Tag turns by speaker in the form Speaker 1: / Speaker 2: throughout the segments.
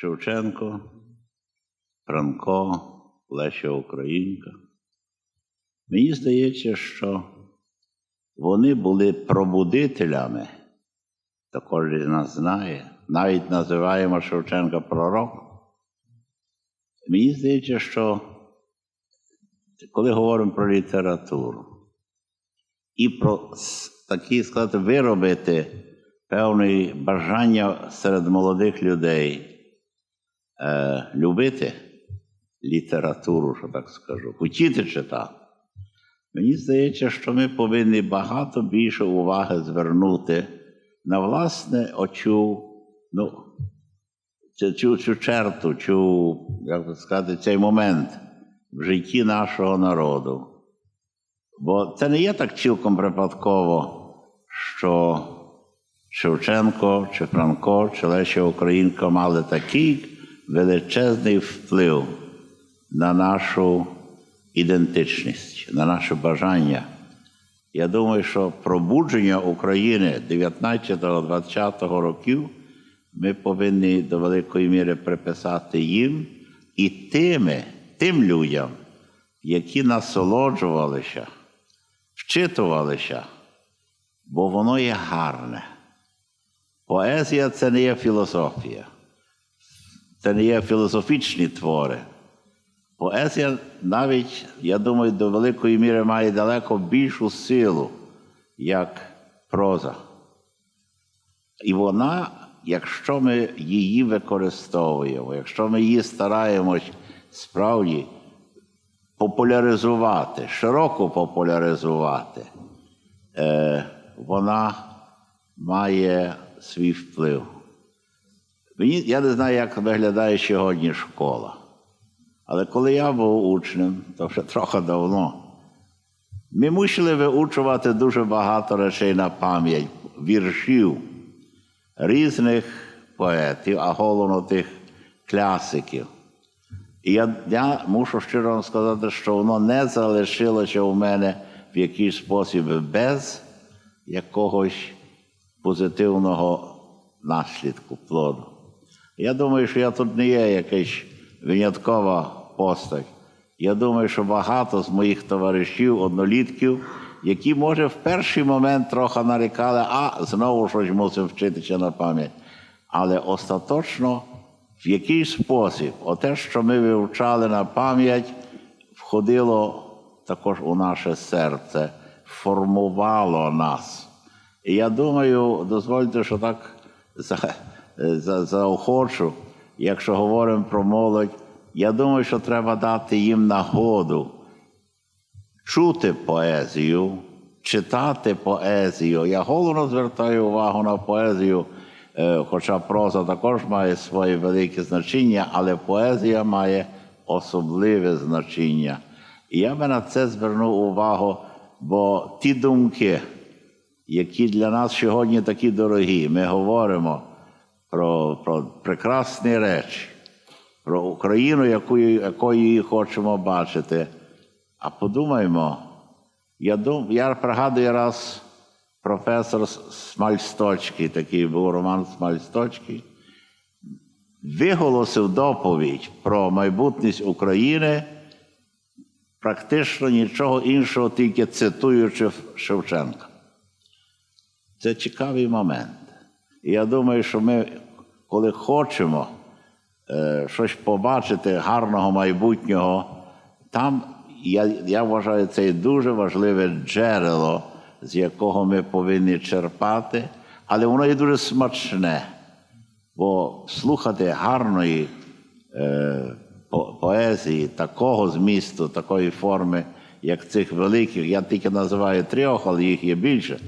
Speaker 1: Шевченко, Франко, Леся Українка. Мені здається, що вони були пробудителями, з нас знає, навіть називаємо Шевченка пророк. Мені здається, що коли говоримо про літературу і про такі сказати, виробити певне бажання серед молодих людей е, любити літературу, що так скажу, хотіти читати. Мені здається, що ми повинні багато більше уваги звернути на власне очу, ну, цю, цю, черту, цю, як сказати, цей момент в житті нашого народу. Бо це не є так цілком випадково, що Шевченко, чи Франко, чи Леся Українка мали такий величезний вплив на нашу ідентичність, на наше бажання. Я думаю, що пробудження України 19-20 років ми повинні до великої міри приписати їм і тими, тим людям, які насолоджувалися, вчитувалися, бо воно є гарне. Поезія це не є філософія, це не є філософічні твори. Поезія навіть, я думаю, до великої міри має далеко більшу силу, як проза. І вона, якщо ми її використовуємо, якщо ми її стараємось справді популяризувати, широко популяризувати, е, вона має свій вплив. Мені, я не знаю, як виглядає сьогодні школа. Але коли я був учнем, то вже трохи давно, ми мусили виучувати дуже багато речей на пам'ять, віршів різних поетів, а головно тих класиків. І я, я мушу щиро вам сказати, що воно не залишилося у мене в якийсь спосіб без якогось позитивного наслідку плоду. Я думаю, що я тут не є якась виняткова постать. Я думаю, що багато з моїх товаришів, однолітків, які, може, в перший момент трохи нарікали, а знову щось мусив вчитися на пам'ять. Але остаточно, в який спосіб, оте, що ми вивчали на пам'ять, входило також у наше серце, формувало нас. І я думаю, дозвольте, що так заохочу, якщо говоримо про молодь, я думаю, що треба дати їм нагоду чути поезію, читати поезію. Я головно звертаю увагу на поезію, е, хоча проза також має своє велике значення, але поезія має особливе значення. І я би на це звернув увагу, бо ті думки, які для нас сьогодні такі дорогі, ми говоримо про, про прекрасні речі, про Україну, якою, її хочемо бачити. А подумаймо, я, дум, я пригадую раз професор Смальсточкий, такий був Роман Смальсточкий, виголосив доповідь про майбутність України, практично нічого іншого, тільки цитуючи Шевченка. Це цікавий момент. Я думаю, що ми, коли хочемо е, щось побачити гарного майбутнього, там я, я вважаю це дуже важливе джерело, з якого ми повинні черпати, але воно є дуже смачне. Бо слухати гарної е, по- поезії, такого змісту, такої форми, як цих великих, я тільки називаю трьох, але їх є більше.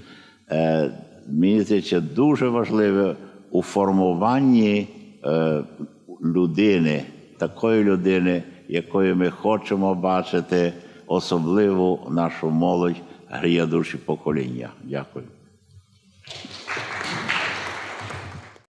Speaker 1: Е, мені здається, дуже важливе у формуванні е, людини, такої людини, якою ми хочемо бачити особливу нашу молодь, гріє душі покоління. Дякую.